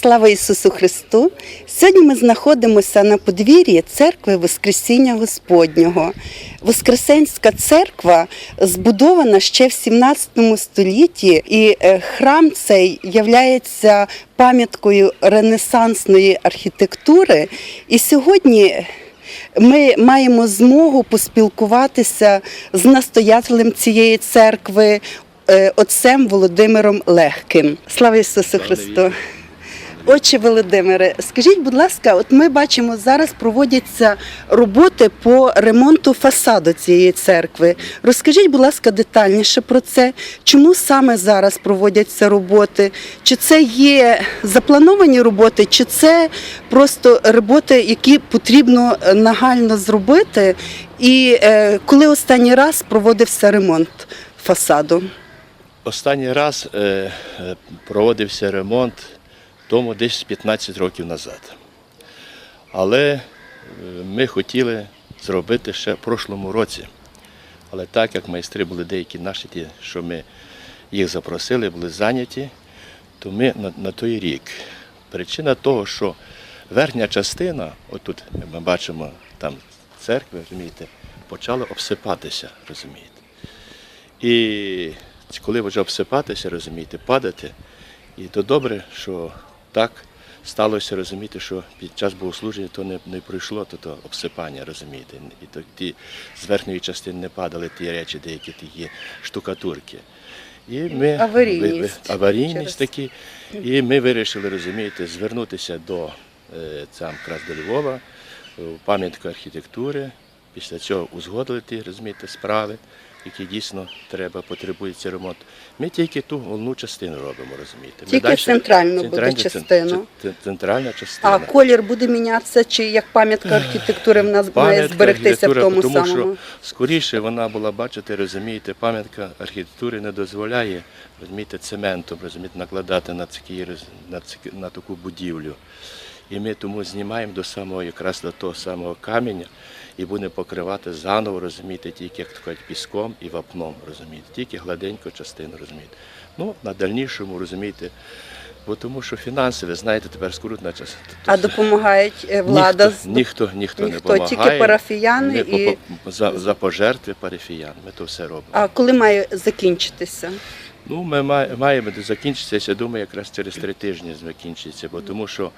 Слава Ісусу Христу! Сьогодні ми знаходимося на подвір'ї церкви Воскресіння Господнього. Воскресенська церква збудована ще в 17 столітті, і е, храм цей являється пам'яткою ренесансної архітектури. І сьогодні ми маємо змогу поспілкуватися з настоятелем цієї церкви, е, отцем Володимиром Легким. Слава Ісусу Христу! Отче Володимире, скажіть, будь ласка, от ми бачимо, зараз проводяться роботи по ремонту фасаду цієї церкви. Розкажіть, будь ласка, детальніше про це. Чому саме зараз проводяться роботи? Чи це є заплановані роботи, чи це просто роботи, які потрібно е, нагально зробити? І е, коли останній раз проводився ремонт фасаду? Останній раз е, е, проводився ремонт тому десь 15 років назад. Але е, ми хотіли зробити ще в прошлому році. Але так як майстри були деякі наші, ті, що ми їх запросили, були зайняті, то ми на, на той рік. Причина того, що верхня частина, отут ми бачимо там церкви, розумієте, почала обсипатися, розумієте. І коли вже обсипатися, розумієте, падати, і то добре, що так сталося розуміти, що під час богослуження то не, не пройшло то, то обсипання, розумієте. І то ті з верхньої частини не падали ті речі, деякі ті є штукатурки. І ми Аварійність ви- ви- аварійність такі. І ми вирішили, розумієте, звернутися до е, там, якраз до Львова, пам'ятку архітектури, після цього узгодити, розумієте, справи, які дійсно треба, потребується ремонт. Ми тільки ту головну частину робимо, розумієте. Ми Тільки дальше- центральну буде частину. це- це Центральна частина. А колір буде мінятися, чи як пам'ятка архітектури в нас має Пам'ятка зберегтися в архітектури, тому тому самому? що скоріше вона була, бачите, розумієте, пам'ятка архітектури не дозволяє, розумієте, цементом, розумієте, накладати на, такі, роз- на, такі- на таку будівлю. І ми тому знімаємо до самого, якраз до того самого каменя і будемо покривати заново, розумієте, тільки, як кажуть, піском і вапном, розумієте, тільки гладеньку частину, розумієте. Ну, на дальнішому, розумієте, бо тому що фінанси, ви знаєте, тепер скрутна час. А допомагають е, влада Ніхто, з ніхто, ніхто, не Ніхто, допомагає. тільки парафіяни Ми і- по- по- за, за пожертви парафіян. Ми то все робимо. А коли має закінчитися? Ну, ми маємо закінчитися, я думаю, якраз через три тижні закінчиться, бо тому що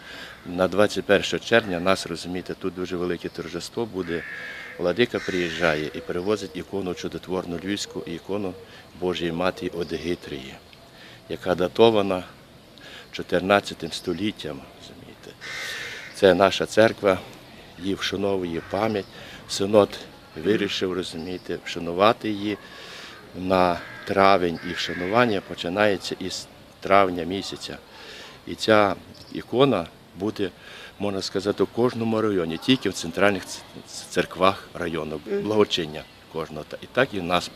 на 21 червня нас, розумієте, тут дуже велике торжество буде. Владика приїжджає і привозить ікону чудотворну львівську ікону Божої Матері Одегитрії, яка датована 14 століттям. Розумієте. Це наша церква, її вшановує пам'ять. Синод вирішив, розумієте, вшанувати її на травень і вшанування починається із травня місяця. І ця ікона буде, можна сказати, у кожному районі, тільки в центральних церквах району, благочиння кожного. І так і в нас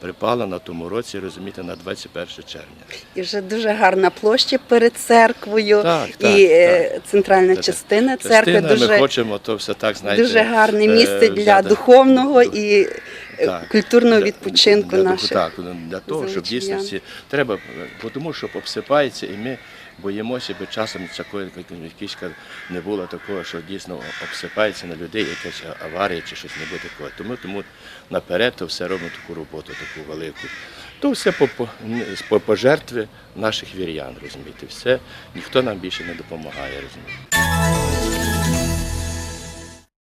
припала на тому році, розумієте, на 21 червня. І вже дуже гарна площа перед церквою, Так, і так, е, центральна Це- частина церкви Частина, ми дуже, хочемо то все так, знаєте. дуже гарне е, місце для взяти- духовного і Так. культурного Для- відпочинку для, наших. Так, для того, щоб дійсно треба, бо тому що обсипається, і ми боїмося, бо часом такої якісь не було такого, що дійсно обсипається на людей, якась аварія чи щось не буде такого. Тому тому наперед то все робимо таку роботу, таку велику. То все по, по, по пожертви наших вірян, розумієте, все, ніхто нам більше не допомагає, розумієте.